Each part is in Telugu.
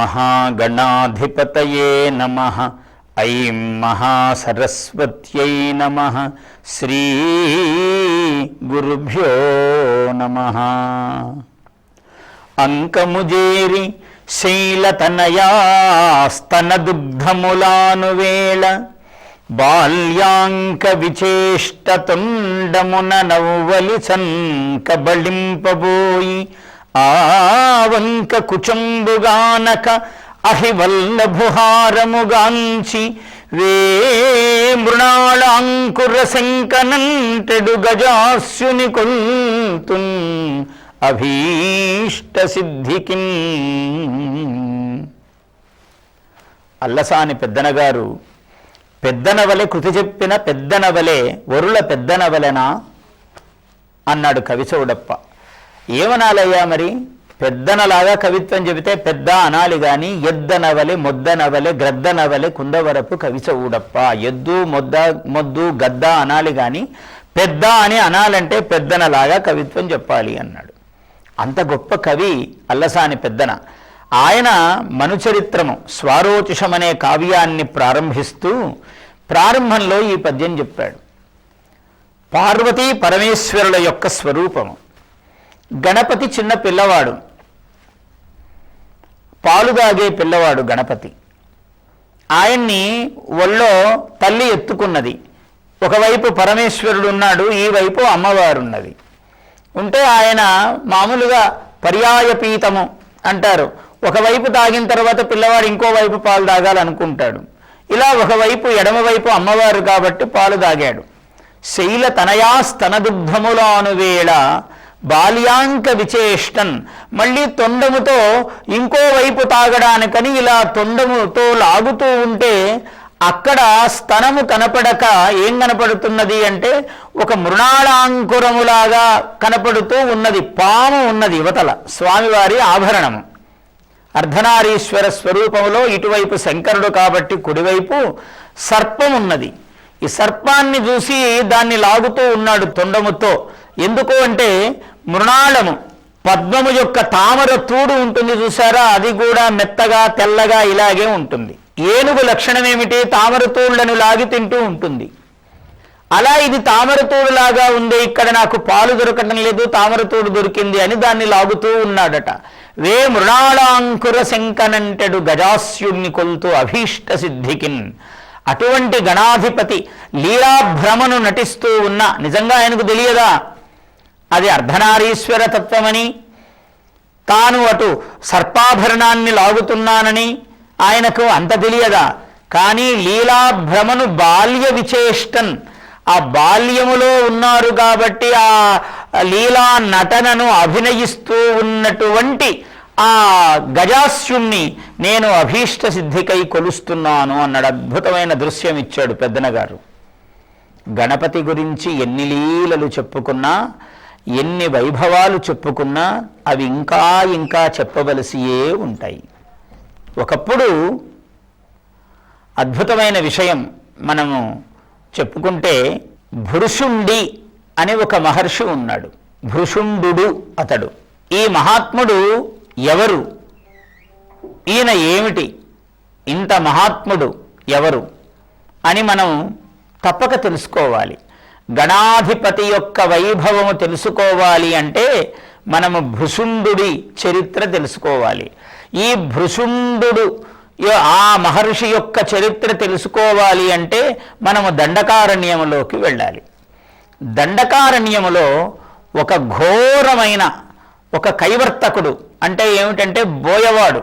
మహాగణాధిపతయే నమ. ఐం మహాసరస్వత్యై నమ. శ్రీ గురుభ్యో నమ. అంకముజేరి శైలతనయాస్తనదుగ్ధములానువేళ బాల్యాంక విచేష్టతుండమున నవ్వలి సంకబళింపబోయి ఆవంక కుచంబుగానక అహివల్లభుహారముగాంచి వే మృణాళాంకుర శంకనంటెడు గజాస్యుని కొంతున్ అభీష్ట సిద్ధికిన్ అల్లసాని పెద్దనగారు పెద్దనవలే కృతి చెప్పిన పెద్దనవలే వరుల పెద్దనవలెనా? అన్నాడు కవిచౌడప్ప. ఏమనాలయ్యా మరి? పెద్దనలాగా కవిత్వం చెబితే పెద్ద అనాలి గాని ఎద్దనవలె మొద్దనవలె గ్రద్దనవలె కుందవరపు కవిచౌడప్ప. ఎద్దు మొద్ద మొద్దు గద్ద అనాలి గాని పెద్ద అని అనాలంటే పెద్దనలాగా కవిత్వం చెప్పాలి అన్నాడు. అంత గొప్ప కవి అల్లసాని పెద్దన. ఆయన మనుచరిత్రము స్వారోచిషమనే కావ్యాన్ని ప్రారంభిస్తూ ప్రారంభంలో ఈ పద్యం చెప్పాడు. పార్వతీ పరమేశ్వరుల యొక్క స్వరూపము. గణపతి చిన్న పిల్లవాడు. పాలు తాగే పిల్లవాడు గణపతి. ఆయన్ని ఒళ్ళో తల్లి ఎత్తుకున్నది. ఒకవైపు పరమేశ్వరుడు ఉన్నాడు ఈ వైపు అమ్మవారున్నది. ఉంటే ఆయన మామూలుగా పర్యాయపీతము అంటారు. ఒకవైపు తాగిన తర్వాత పిల్లవాడు ఇంకోవైపు పాలు తాగాలనుకుంటాడు. ఇలా ఒకవైపు ఎడమవైపు అమ్మవారు కాబట్టి పాలు తాగాడు. శైల తనయాస్తనదుగ్ధములాను దుగ్ధములానువేళ బాల్యాంక విచేష్టన్ మళ్ళీ తొండముతో ఇంకోవైపు తాగడానికని ఇలా తొండముతో లాగుతూ ఉంటే అక్కడ స్తనము కనపడక ఏం కనపడుతున్నది అంటే ఒక మృణాళాంకురములాగా కనపడుతూ ఉన్నది పాము ఉన్నది యువతల స్వామివారి ఆభరణము. అర్ధనారీశ్వర స్వరూపంలో ఇటువైపు శంకరుడు కాబట్టి కుడివైపు సర్పం ఉన్నది ఈ సర్పాన్ని చూసి దాన్ని లాగుతూ ఉన్నాడు తొండముతో. ఎందుకు అంటే మృణాళము పద్మము యొక్క తామర తూడు ఉంటుంది చూసారా? అది కూడా మెత్తగా తెల్లగా ఇలాగే ఉంటుంది. ఏనుగు లక్షణం ఏమిటి? తామర తూళ్ళను లాగి తింటూ ఉంటుంది. అలా ఇది తామరతూడులాగా ఉంది ఇక్కడ నాకు పాలు దొరకటం లేదు తామరతూడు దొరికింది అని దాన్ని లాగుతూ ఉన్నాడట. వే మృణాళాంకుర శంకనంటెడు గజాస్యుణ్ణి కొలుతూ అభీష్ట సిద్ధికిన్. అటువంటి గణాధిపతి లీలాభ్రమను నటిస్తూ ఉన్న. నిజంగా ఆయనకు తెలియదా? అది అర్ధనారీశ్వర తత్వమని. తాను అటు సర్పాభరణాన్ని లాగుతున్నానని ఆయనకు అంత తెలియదా? కానీ లీలాభ్రమను బాల్య విచేష్టన్. ఆ బాల్యములో ఉన్నారు కాబట్టి ఆ లీలా నటనను అభినయిస్తూ ఉన్నటువంటి ఆ గజాస్యుణ్ణి నేను అభీష్ట సిద్ధికై కొలుస్తున్నాను అన్నాడు. అద్భుతమైన దృశ్యం ఇచ్చాడు పెద్దనగారు. గణపతి గురించి ఎన్ని లీలలు చెప్పుకున్నా ఎన్ని వైభవాలు చెప్పుకున్నా అవి ఇంకా ఇంకా చెప్పవలసియే ఉంటాయి. ఒకప్పుడు అద్భుతమైన విషయం మనము చెప్పుకుంటే భృషుండి అని ఒక మహర్షి ఉన్నాడు. భృషుండు అతడు. ఈ మహాత్ముడు ఎవరు? ఈయన ఏమిటి? ఇంత మహాత్ముడు ఎవరు? అని మనం తప్పక తెలుసుకోవాలి. గణాధిపతి యొక్క వైభవము తెలుసుకోవాలి అంటే మనము భృషుండుడి చరిత్ర తెలుసుకోవాలి. ఈ భృసుండు ఆ మహర్షి యొక్క చరిత్ర తెలుసుకోవాలి అంటే మనము దండకారణ్యములోకి వెళ్ళాలి. దండకారణ్యములో ఒక ఘోరమైన ఒక కైవర్తకుడు అంటే ఏమిటంటే బోయవాడు.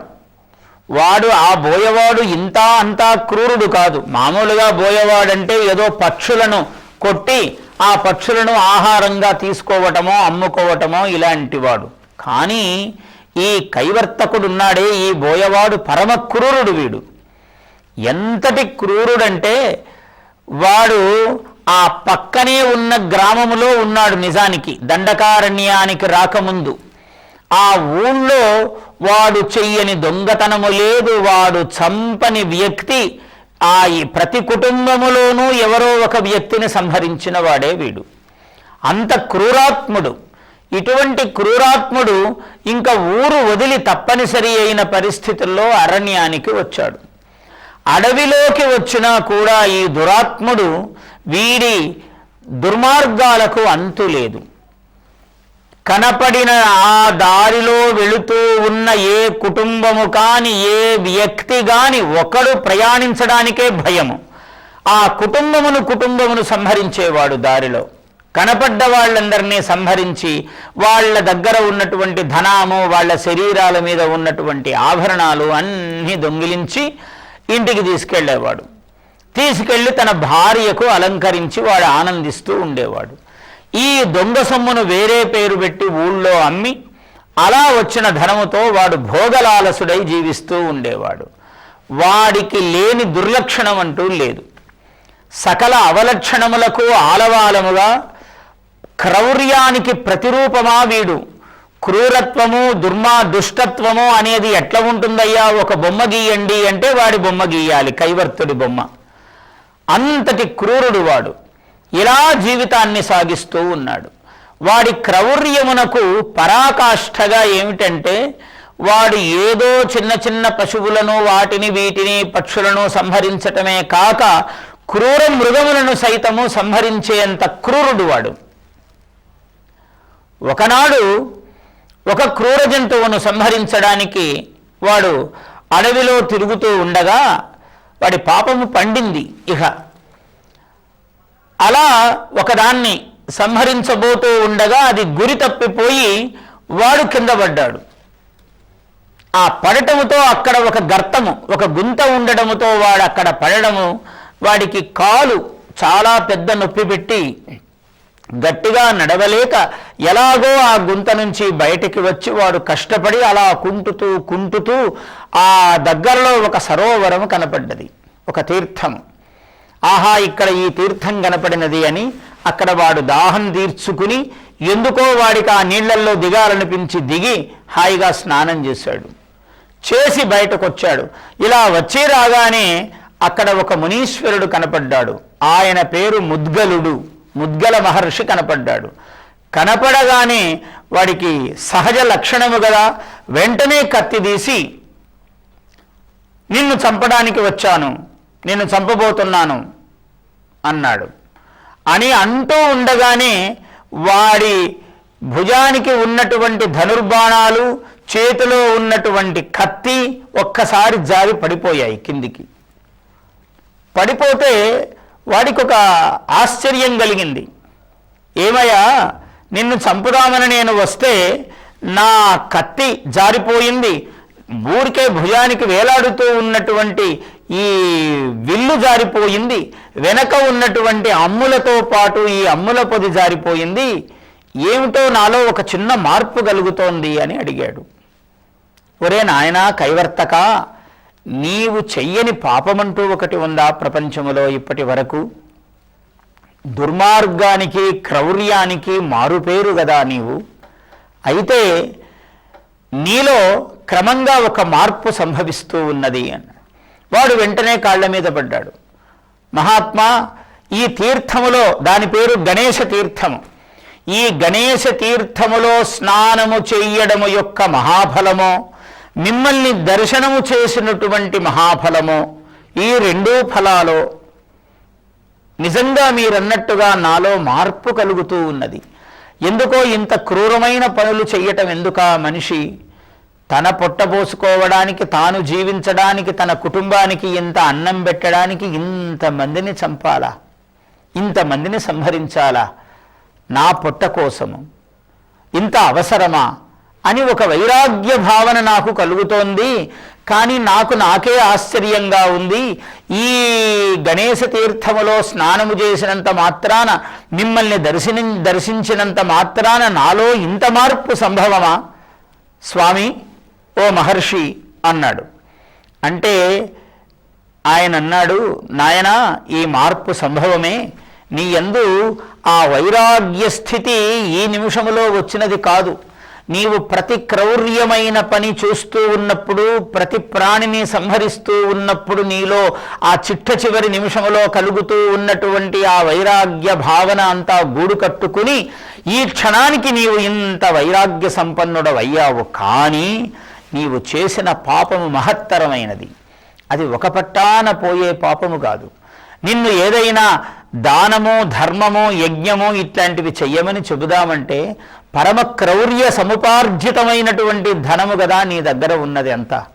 వాడు ఆ బోయవాడు ఇంత అంతా క్రూరుడు కాదు. మామూలుగా బోయవాడంటే ఏదో పక్షులను కొట్టి ఆ పక్షులను ఆహారంగా తీసుకోవటమో అమ్ముకోవటమో ఇలాంటివాడు. కానీ ఈ కైవర్తకుడున్నాడే ఈ బోయవాడు పరమ క్రూరుడు వీడు. ఎంతటి క్రూరుడంటే వాడు ఆ పక్కనే ఉన్న గ్రామములో ఉన్నాడు నిజానికి దండకారణ్యానికి రాకముందు. ఆ ఊళ్ళో వాడు చెయ్యని దొంగతనము లేదు వాడు చంపని వ్యక్తి ఆ ఈ ప్రతి కుటుంబములోనూ ఎవరో ఒక వ్యక్తిని సంహరించిన వాడే వీడు. అంత క్రూరాత్ముడు. ఇటువంటి క్రూరాత్ముడు ఇంకా ఊరు వదిలి తప్పనిసరి అయిన పరిస్థితుల్లో అరణ్యానికి వచ్చాడు. అడవిలోకి వచ్చినా కూడా ఈ దురాత్ముడు వీడి దుర్మార్గాలకు అంతు లేదు. కనపడిన ఆ దారిలో వెళుతూ ఉన్న ఏ కుటుంబము కాని ఏ వ్యక్తి కాని ఒకడు ప్రయాణించడానికే భయము. ఆ కుటుంబమును కుటుంబమును సంహరించేవాడు దారిలో. కనపడ్డ వాళ్ళందరినీ సంహరించి వాళ్ళ దగ్గర ఉన్నటువంటి ధనాము వాళ్ళ శరీరాల మీద ఉన్నటువంటి ఆభరణాలు అన్నీ దొంగిలించి ఇంటికి తీసుకెళ్ళేవాడు తీసుకెళ్ళి తన భార్యకు అలంకరించి వాడు ఆనందిస్తూ ఉండేవాడు. ఈ దొంగ సొమ్మును వేరే పేరు పెట్టి ఊళ్ళో అమ్మి అలా వచ్చిన ధనముతో వాడు భోగలాలసుడై జీవిస్తూ ఉండేవాడు. వాడికి లేని దుర్లక్షణం అంటూ లేదు. సకల అవలక్షణములకు ఆలవాలముగా క్రౌర్యానికి ప్రతిరూపమా వీడు? క్రూరత్వము దుర్మా దుష్టత్వము అనేది ఎట్లా ఉంటుందయ్యా? ఒక బొమ్మ గీయండి అంటే వాడి బొమ్మ గీయాలి కైవర్తుడి బొమ్మ. అంతటి క్రూరుడు వాడు. ఇలా జీవితాన్ని సాగిస్తూ ఉన్నాడు. వాడి క్రౌర్యమునకు పరాకాష్ఠగా ఏమిటంటే వాడు ఏదో చిన్న చిన్న పశువులను వాటిని వీటిని పక్షులను సంహరించటమే కాక క్రూర మృగములను సైతము సంహరించేంత క్రూరుడు వాడు. ఒకనాడు ఒక క్రూర జంతువును సంహరించడానికి వాడు అడవిలో తిరుగుతూ ఉండగా వాడి పాపము పండింది. ఇహ అలా ఒకదాన్ని సంహరించబోతూ ఉండగా అది గురి తప్పిపోయి వాడు కింద పడ్డాడు. ఆ పడటముతో అక్కడ ఒక గర్తము ఒక గుంత ఉండడముతో వాడు అక్కడ పడడము వాడికి కాలు చాలా పెద్ద నొప్పి పెట్టి గట్టిగా నడవలేక ఎలాగో ఆ గుంత నుంచి బయటికి వచ్చి వాడు కష్టపడి అలా కుంటుతూ కుంటుతూ ఆ దగ్గరలో ఒక సరోవరం కనపడ్డది ఒక తీర్థము. ఆహా ఇక్కడ ఈ తీర్థం కనపడినది అని అక్కడ వాడు దాహం తీర్చుకుని ఎందుకో వాడికి ఆ నీళ్ళల్లో దిగాలనిపించి దిగి హాయిగా స్నానం చేశాడు. చేసి బయటకు వచ్చాడు ఇలా వచ్చి రాగానే అక్కడ ఒక మునీశ్వరుడు కనపడ్డాడు. ఆయన పేరు ముద్గలుడు. ముద్గల మహర్షి కనపడ్డాడు. కనపడగానే వాడికి సహజ లక్షణము కదా వెంటనే కత్తి తీసి నిన్ను చంపడానికి వచ్చాను. నిన్ను చంపబోతున్నాను అన్నాడు. అని అంటూ ఉండగానే వాడి భుజానికి ఉన్నటువంటి ధనుర్బాణాలు చేతిలో ఉన్నటువంటి కత్తి ఒక్కసారి జారి పడిపోయాయి కిందికి. పడిపోతే వాడికి ఒక ఆశ్చర్యం కలిగింది. ఏమయ్యా నిన్ను చంపుదామని నేను వస్తే నా కత్తి జారిపోయింది. ఊరికే భుజానికి వేలాడుతూ ఉన్నటువంటి ఈ విల్లు జారిపోయింది వెనక ఉన్నటువంటి అమ్ములతో పాటు ఈ అమ్ముల పొది జారిపోయింది. ఏమిటో నాలో ఒక చిన్న మార్పు కలుగుతోంది అని అడిగాడు. ఒరే నాయనా కైవర్తక నీవు చెయ్యని పాపమంటూ ఒకటి ఉందా ప్రపంచంలో ఇప్పటి వరకు? దుర్మార్గానికి క్రౌర్యానికి మారుపేరు కదా నీవు. అయితే నీలో క్రమంగా ఒక మార్పు సంభవిస్తూ ఉన్నది అని. వాడు వెంటనే కాళ్ళ మీద పడ్డాడు. మహాత్మా ఈ తీర్థములో దాని పేరు గణేశ తీర్థము. ఈ గణేశ తీర్థములో స్నానము చెయ్యడము యొక్క మహాఫలము మిమ్మల్ని దర్శనము చేసినటువంటి మహాఫలము ఈ రెండూ ఫలాలో నిజంగా మీరన్నట్టుగా నాలో మార్పు కలుగుతూ ఉన్నది. ఎందుకో ఇంత క్రూరమైన పనులు చెయ్యటం ఎందుకా మనిషి? తన పొట్టబోసుకోవడానికి తాను జీవించడానికి తన కుటుంబానికి ఇంత అన్నం పెట్టడానికి ఇంతమందిని చంపాలా? ఇంతమందిని సంహరించాలా? నా పొట్ట కోసము. ఇంత అవసరమా? అని ఒక వైరాగ్య భావన నాకు కలుగుతోంది. కానీ నాకు నాకే ఆశ్చర్యంగా ఉంది. ఈ గణేశ తీర్థములో స్నానము చేసినంత మాత్రాన మిమ్మల్ని దర్శని దర్శించినంత మాత్రాన నాలో ఇంత మార్పు సంభవమా? స్వామి ఓ మహర్షి అన్నాడు. అంటే ఆయన అన్నాడు నాయనా ఈ మార్పు సంభవమే. నీ యందు ఆ వైరాగ్య స్థితి ఈ నిమిషములో వచ్చినది కాదు. నీవు ప్రతి క్రౌర్యమైన పని చూస్తూ ఉన్నప్పుడు ప్రతి ప్రాణిని సంహరిస్తూ ఉన్నప్పుడు నీలో ఆ చిట్ట చివరి నిమిషంలో కలుగుతూ ఉన్నటువంటి ఆ వైరాగ్య భావన అంతా గూడు కట్టుకుని ఈ క్షణానికి నీవు ఇంత వైరాగ్య సంపన్నుడవయ్యావు. కానీ నీవు చేసిన పాపము మహత్తరమైనది. అది ఒక పట్టాన పోయే పాపము కాదు. నిన్ను ఏదైనా దానము ధర్మము యజ్ఞము ఇట్లాంటివి చెయ్యమని చెబుదామంటే పరమ క్రౌర్య సముపార్జితమైనటువంటి ధనము కదా నీ దగ్గర ఉన్నది అంతా.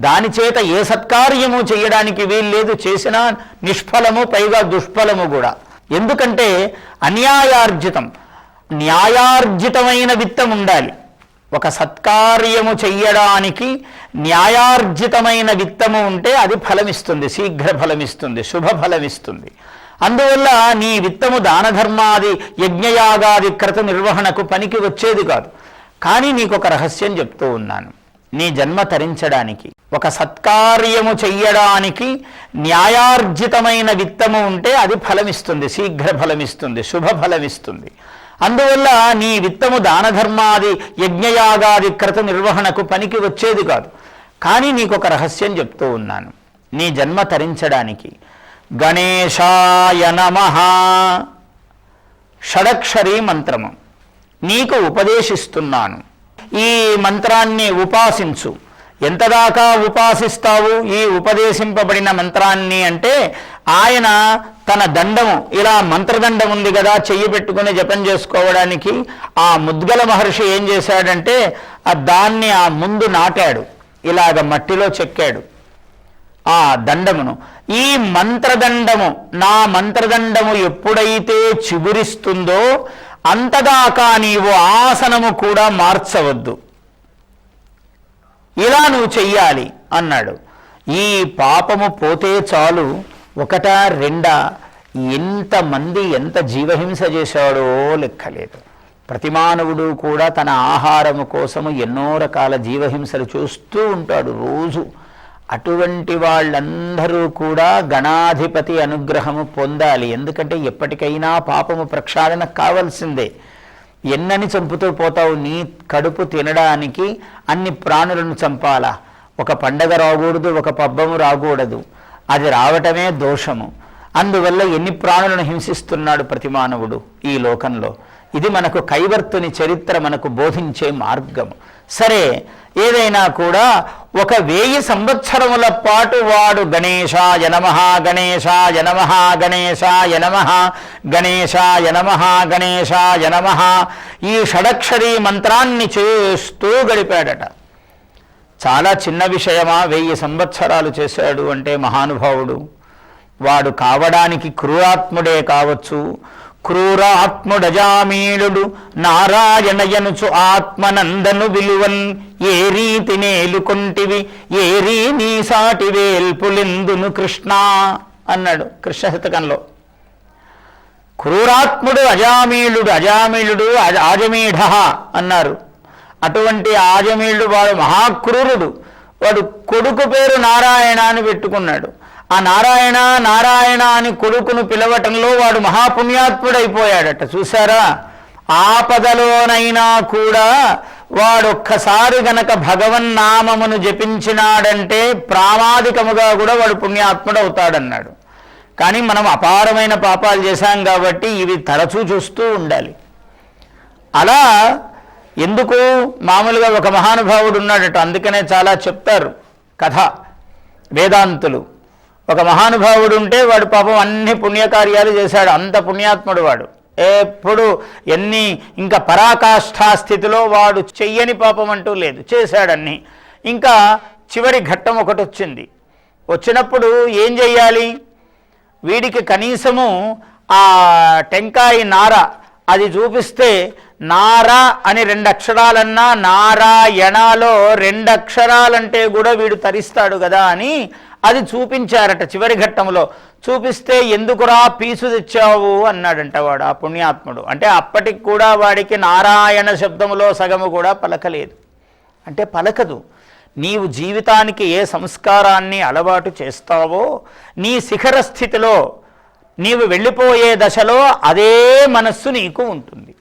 దాని చేత ఏ సత్కార్యము చేయడానికి వీల్లేదు చేసినా నిష్ఫలము పైగా దుష్ఫలము కూడా. ఎందుకంటే అన్యాయార్జితం. న్యాయార్జితమైన విత్తం ఉండాలి ఒక సత్కార్యము చెయ్యడానికి న్యాయార్జితమైన విత్తము ఉంటే అది ఫలమిస్తుంది శీఘ్ర ఫలమిస్తుంది శుభ ఫలమిస్తుంది. అందువల్ల నీ విత్తము దాన ధర్మాది యజ్ఞయాగాది క్రత నిర్వహణకు పనికి వచ్చేది కాదు. కానీ నీకు ఒక రహస్యం చెప్తూ ఉన్నాను. నీ జన్మ తరించడానికి ఒక సత్కార్యము చెయ్యడానికి న్యాయార్జితమైన విత్తము ఉంటే అది ఫలమిస్తుంది శీఘ్ర ఫలమిస్తుంది శుభ ఫలమిస్తుంది. అందువల్ల నీ విత్తము దాన ధర్మాది యజ్ఞయాగాది క్రత నిర్వహణకు పనికి వచ్చేది కాదు. కానీ నీకు ఒక రహస్యం చెప్తూ ఉన్నాను. నీ జన్మ తరించడానికి. గణేశాయ నమ. షడక్షరీ మంత్రము. నీకు ఉపదేశిస్తున్నాను. ఈ మంత్రాన్ని ఉపాసించు. ఎంతదాకా ఉపాసిస్తావు? ఈ ఉపదేశింపబడిన మంత్రాన్ని అంటే ఆయన తన దండము ఇలా మంత్రదండం ఉంది కదా చెయ్యి పెట్టుకుని జపం చేసుకోవడానికి ఆ ముద్గల మహర్షి ఏం చేశాడంటే ఆ దాన్ని ఆ ముందు నాటాడు ఇలాగ మట్టిలో చెక్కాడు ఆ దండమును. ఈ మంత్రదండము నా మంత్రదండము ఎప్పుడైతే చిగురిస్తుందో అంతదాకా నీవు ఆసనము కూడా మార్చవద్దు. ఇలా నువ్వు చెయ్యాలి అన్నాడు. ఈ పాపము పోతే చాలు ఒకటా రెండా? ఎంతమంది ఎంత జీవహింస చేశాడో లెక్కలేదు. ప్రతి మానవుడు కూడా తన ఆహారము కోసము ఎన్నో రకాల జీవహింసలు చూస్తూ ఉంటాడు రోజు. అటువంటి వాళ్ళందరూ కూడా గణాధిపతి అనుగ్రహము పొందాలి. ఎందుకంటే ఎప్పటికైనా పాపము ప్రక్షాళన కావాల్సిందే. ఎన్నని చంపుతూ పోతావు నీ కడుపు తినడానికి అన్ని ప్రాణులను చంపాలా? ఒక పండగ రాకూడదు ఒక పబ్బము రాకూడదు. అది రావటమే దోషము. అందువల్ల ఎన్ని ప్రాణులను హింసిస్తున్నాడు ప్రతి మానవుడు ఈ లోకంలో. ఇది మనకు కైవర్తుని చరిత్ర మనకు బోధించే మార్గము. సరే ఏదైనా కూడా ఒక వెయ్యి సంవత్సరముల పాటు వాడు గణేశ నమ గణేశ నమ గణేశ నమ గణేశ నమ గణేశ యనమ ఈ షడక్షరీ మంత్రాన్ని చేస్తూ గడిపాడట. చాలా చిన్న విషయమా వెయ్యి సంవత్సరాలు చేశాడు అంటే మహానుభావుడు. వాడు కావడానికి క్రూరాత్ముడే కావచ్చు. క్రూరాత్ముడజామీళుడు నారాయణయనుచు ఆత్మనందను విలువన్ ఏ రీతి నేలుకొంటివి ఏ రీ నీ సాటి కృష్ణ అన్నాడు కృష్ణశతకంలో. క్రూరాత్ముడు అజామీళుడు అజామీళుడు ఆజమీఢ అన్నారు. అటువంటి ఆజమీయుడు వాడు మహాక్రూరుడు. వాడు కొడుకు పేరు నారాయణ అని పెట్టుకున్నాడు. ఆ నారాయణ నారాయణ అని కొడుకును పిలవటంలో వాడు మహాపుణ్యాత్ముడైపోయాడట. చూసారా ఆపదలోనైనా కూడా వాడొక్కసారి గనక భగవన్నామమును జపించినాడంటే ప్రామాదికముగా కూడా వాడు పుణ్యాత్ముడవుతాడన్నాడు. కానీ మనం అపారమైన పాపాలు చేశాం కాబట్టి ఇవి తరచూ చూస్తూ ఉండాలి. అలా ఎందుకు? మామూలుగా ఒక మహానుభావుడు ఉన్నాడట అందుకనే చాలా చెప్తారు. కథ. వేదాంతులు. ఒక మహానుభావుడు ఉంటే వాడు పాపం అన్ని పుణ్యకార్యాలు చేశాడు అంత పుణ్యాత్ముడు వాడు. ఎప్పుడు ఎన్ని ఇంకా పరాకాష్ఠా స్థితిలో వాడు చెయ్యని పాపం అంటూ లేదు చేశాడన్ని. ఇంకా చివరి ఘట్టం ఒకటి వచ్చింది. వచ్చినప్పుడు ఏం చెయ్యాలి? వీడికి కనీసము ఆ టెంకాయ నార అది చూపిస్తే నారా అని రెండు అక్షరాలన్నా నారాయణలో రెండు అక్షరాలంటే కూడా వీడు తరిస్తాడు కదా అని అది చూపించారట చివరి ఘట్టంలో. చూపిస్తే ఎందుకురా పీసు తెచ్చావు అన్నాడంట వాడు ఆ పుణ్యాత్ముడు. అంటే అప్పటికి కూడా వాడికి నారాయణ శబ్దములో సగము కూడా పలకలేదు. అంటే పలకదు. నీవు జీవితానికి ఏ సంస్కారాన్ని అలవాటు చేస్తావో నీ శిఖర స్థితిలో నీవు వెళ్ళిపోయే దశలో అదే మనస్సు నీకు ఉంటుంది.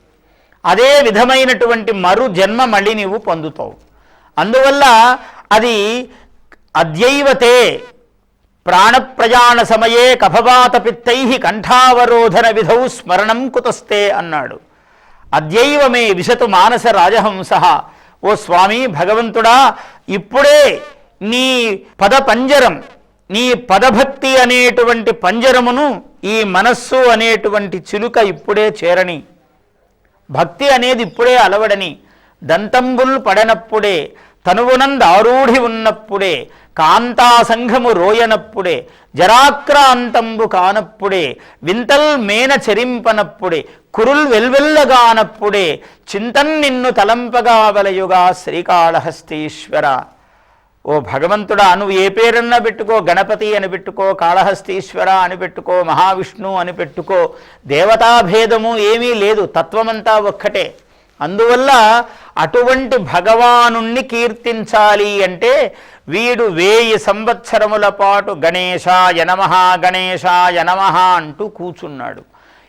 అదే విధమైనటువంటి మరు జన్మ మళ్ళీ నీవు పొందుతావు. అందువల్ల అది అద్యైవతే ప్రాణప్రయాణ సమయే కఫవాత పిత్తై కంఠావరోధన విధౌ స్మరణం కుతస్తే అన్నాడు. అద్యైవమే విశతు మానస రాజహంస. ఓ స్వామి భగవంతుడా ఇప్పుడే నీ పద పంజరం నీ పదభక్తి అనేటువంటి పంజరమును ఈ మనస్సు అనేటువంటి చిలుక ఇప్పుడే చేరని. భక్తి అనేది ఇప్పుడే అలవడని దంతంబుల్ పడనప్పుడే తనువునందారూఢి ఉన్నప్పుడే కాంతా సంఘము రోయనప్పుడే జరాక్రాంతంబు కానప్పుడే వింతల్ మేన చెరింపనప్పుడే కురుల్ వెల్వెల్లగానప్పుడే చింతన్ నిన్ను తలంపగా వలయుగా శ్రీకాళహస్తీశ్వర. ఓ భగవంతుడా నువ్వు ఏ పేరన్నా పెట్టుకో గణపతి అని పెట్టుకో కాళహస్తీశ్వర అని పెట్టుకో మహావిష్ణు అని పెట్టుకో దేవతాభేదము ఏమీ లేదు తత్వమంతా ఒక్కటే. అందువల్ల అటువంటి భగవానుణ్ణి కీర్తించాలి అంటే వీడు వేయి సంవత్సరముల పాటు గణేశాయ నమ గణేశాయ నమ అంటూ కూచున్నాడు.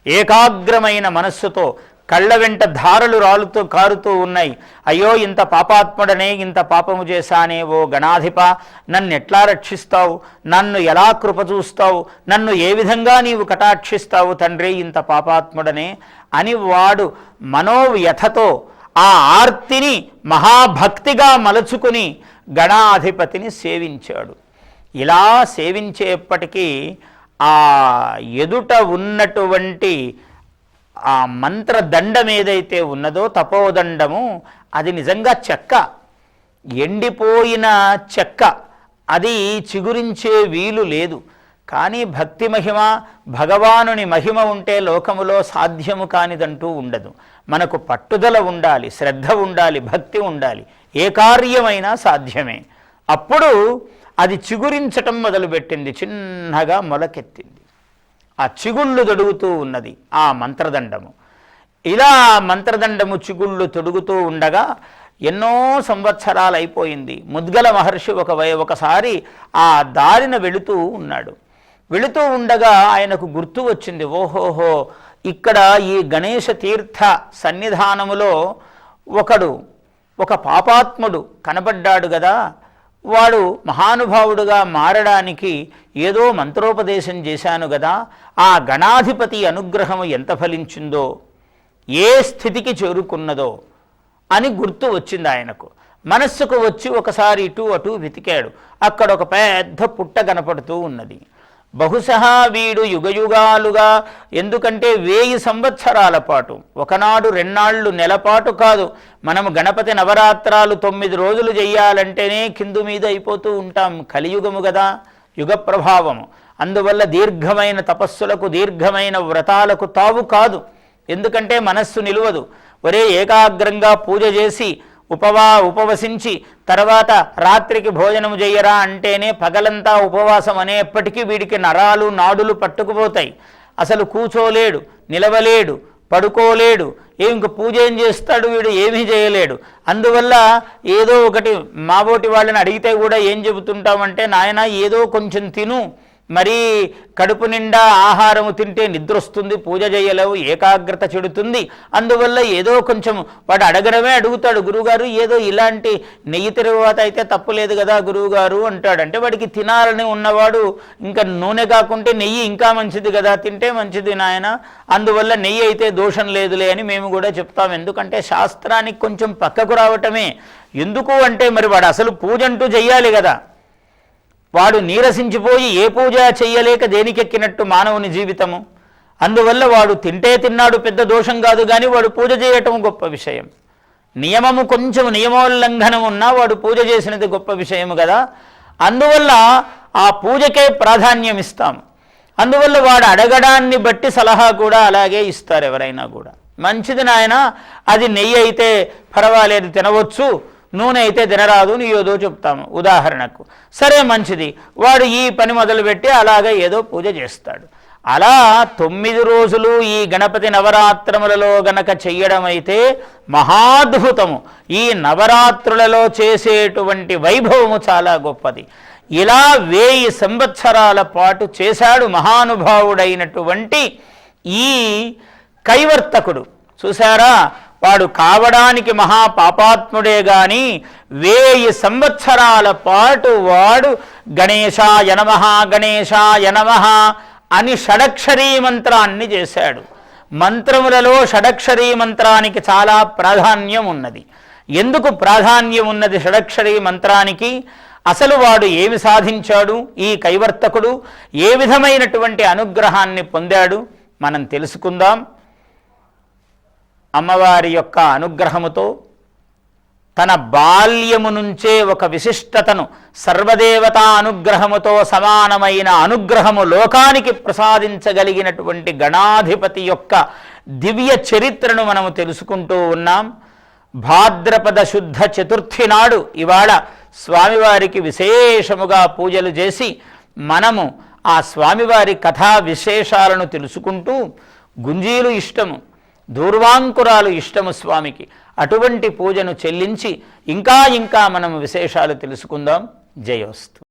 ఏకాగ్రమైన మనస్సుతో కళ్ళ వెంట ధారలు రాలుతూ కారుతూ ఉన్నాయి. అయ్యో ఇంత పాపాత్ముడనే ఇంత పాపము చేశానే ఓ గణాధిప. నన్నెట్లా రక్షిస్తావు? నన్ను ఎలా కృప చూస్తావు? నన్ను ఏ విధంగా నీవు కటాక్షిస్తావు తండ్రి ఇంత పాపాత్ముడనే? అని వాడు మనోవ్యథతో ఆ ఆర్తిని మహాభక్తిగా మలుచుకుని గణాధిపతిని సేవించాడు. ఇలా సేవించేప్పటికీ ఆ ఎదుట ఉన్నటువంటి ఆ మంత్రదండం ఏదైతే ఉన్నదో తపోదండము అది నిజంగా చెక్క. ఎండిపోయిన చెక్క. అది చిగురించే వీలు లేదు. కానీ భక్తి మహిమ భగవానుని మహిమ ఉంటే లోకములో సాధ్యము కానిదంటూ ఉండదు. మనకు పట్టుదల ఉండాలి శ్రద్ధ ఉండాలి భక్తి ఉండాలి. ఏ కార్యమైనా సాధ్యమే. అప్పుడు అది చిగురించటం మొదలుపెట్టింది చిన్నగా మొలకెత్తింది. ఆ చిగుళ్ళు తొడుగుతూ ఉన్నది ఆ మంత్రదండము. ఇలా మంత్రదండము చిగుళ్ళు తొడుగుతూ ఉండగా ఎన్నో సంవత్సరాలు అయిపోయింది ముద్గల మహర్షి ఒక ఒకసారి ఆ దారిన వెళుతూ ఉన్నాడు. వెళుతూ ఉండగా ఆయనకు గుర్తు వచ్చింది ఓహోహో! ఇక్కడ ఈ గణేష తీర్థ సన్నిధానములో ఒకడు ఒక పాపాత్ముడు కనబడ్డాడు కదా వాడు మహానుభావుడుగా మారడానికి ఏదో మంత్రోపదేశం చేశాను కదా ఆ గణాధిపతి అనుగ్రహము ఎంత ఫలించిందో ఏ స్థితికి చేరుకున్నదో అని గుర్తు వచ్చింది ఆయనకు. మనస్సుకు వచ్చి ఒకసారి ఇటు అటు వెతికాడు. అక్కడ ఒక పెద్ద పుట్ట కనపడుతూ ఉన్నది. బహుశా వీడు యుగయుగాలుగా ఎందుకంటే వేయి సంవత్సరాల పాటు. ఒకనాడు రెన్నాళ్ళు నెలపాటు కాదు. మనము గణపతి నవరాత్రాలు తొమ్మిది రోజులు చెయ్యాలంటేనే కిందు మీద అయిపోతూ ఉంటాం. కలియుగము కదా యుగ ప్రభావము. అందువల్ల దీర్ఘమైన తపస్సులకు దీర్ఘమైన వ్రతాలకు తావు కాదు. ఎందుకంటే మనస్సు నిలువదు. ఒరే ఏకాగ్రంగా పూజ చేసి ఉపవా ఉపవసించి తర్వాత రాత్రికి భోజనం చేయరా అంటేనే పగలంతా ఉపవాసం అనేప్పటికీ వీడికి నరాలు నాడులు పట్టుకుపోతాయి. అసలు కూచోలేడు నిలవలేడు పడుకోలేడు ఏం ఇంక పూజ ఏం చేస్తాడు వీడు? ఏమీ చేయలేడు అందువల్ల ఏదో ఒకటి మాబోటి వాళ్ళని అడిగితే కూడా ఏం చెబుతుంటామంటే నాయన ఏదో కొంచెం తిను మరీ కడుపు నిండా ఆహారము తింటే నిద్ర వస్తుంది పూజ చేయలేవు ఏకాగ్రత చెడుతుంది. అందువల్ల ఏదో కొంచెం వాడు అడగడమే అడుగుతాడు. గురువుగారు ఏదో ఇలాంటి నెయ్యి తిరుగువాత అయితే తప్పులేదు కదా గురువుగారు అంటాడు. అంటే వాడికి తినాలని ఉన్నవాడు ఇంకా నూనె కాకుంటే నెయ్యి ఇంకా మంచిది కదా తింటే మంచిది నాయన. అందువల్ల నెయ్యి అయితే దోషం లేదులే అని మేము కూడా చెప్తాం. ఎందుకంటే శాస్త్రానికి కొంచెం పక్కకు రావటమే. ఎందుకు అంటే మరి వాడు అసలు పూజ అంటూ చెయ్యాలి కదా. వాడు నీరసించిపోయి ఏ పూజ చెయ్యలేక దేనికెక్కినట్టు మానవుని జీవితము? అందువల్ల వాడు తింటే తిన్నాడు పెద్ద దోషం కాదు కానీ వాడు పూజ చేయటం గొప్ప విషయం. నియమము కొంచెం నియమోల్లంఘనం ఉన్నా వాడు పూజ చేసినది గొప్ప విషయము కదా. అందువల్ల ఆ పూజకే ప్రాధాన్యం ఇస్తాం అందువల్ల వాడు అడగడాన్ని బట్టి సలహా కూడా అలాగే ఇస్తారు ఎవరైనా కూడా. మంచిది నాయన అది నెయ్యి అయితే పర్వాలేదు తినవచ్చు. నూనె అయితే తినరాదు నీ ఏదో చెప్తాము ఉదాహరణకు. సరే మంచిది. వాడు ఈ పని మొదలుపెట్టి అలాగే ఏదో పూజ చేస్తాడు. అలా తొమ్మిది రోజులు ఈ గణపతి నవరాత్రములలో గనక చెయ్యడం అయితే మహాద్భుతము. ఈ నవరాత్రులలో చేసేటువంటి వైభవము చాలా గొప్పది. ఇలా వేయి సంవత్సరాల పాటు చేశాడు మహానుభావుడైనటువంటి ఈ కైవర్తకుడు. చూసారా వాడు కావడానికి మహాపాపాత్ముడే గాని వేయి సంవత్సరాల పాటు వాడు గణేశాయ నమ గణేశాయ నమ అని షడక్షరీ మంత్రాన్ని చేశాడు. మంత్రములలో షడక్షరీ మంత్రానికి చాలా ప్రాధాన్యం ఉన్నది. ఎందుకు ప్రాధాన్యం ఉన్నది షడక్షరీ మంత్రానికి? అసలు వాడు ఏమి సాధించాడు? ఈ కైవర్తకుడు ఏ విధమైనటువంటి అనుగ్రహాన్ని పొందాడు? మనం తెలుసుకుందాం. అమ్మవారి యొక్క అనుగ్రహముతో తన బాల్యము నుంచే ఒక విశిష్టతను సర్వదేవతా అనుగ్రహముతో సమానమైన అనుగ్రహము లోకానికి ప్రసాదించగలిగినటువంటి గణాధిపతి యొక్క దివ్య చరిత్రను మనము తెలుసుకుంటూ ఉన్నాం. భాద్రపద శుద్ధ చతుర్థి నాడు ఇవాళ స్వామివారికి విశేషముగా పూజలు చేసి మనము ఆ స్వామివారి కథా విశేషాలను తెలుసుకుంటూ గుంజీలు ఇష్టము. దూర్వాంకురాలు ఇష్టము స్వామికి. అటువంటి పూజను చెల్లించి ఇంకా ఇంకా మనం విశేషాలు తెలుసుకుందాం. జయోస్తు.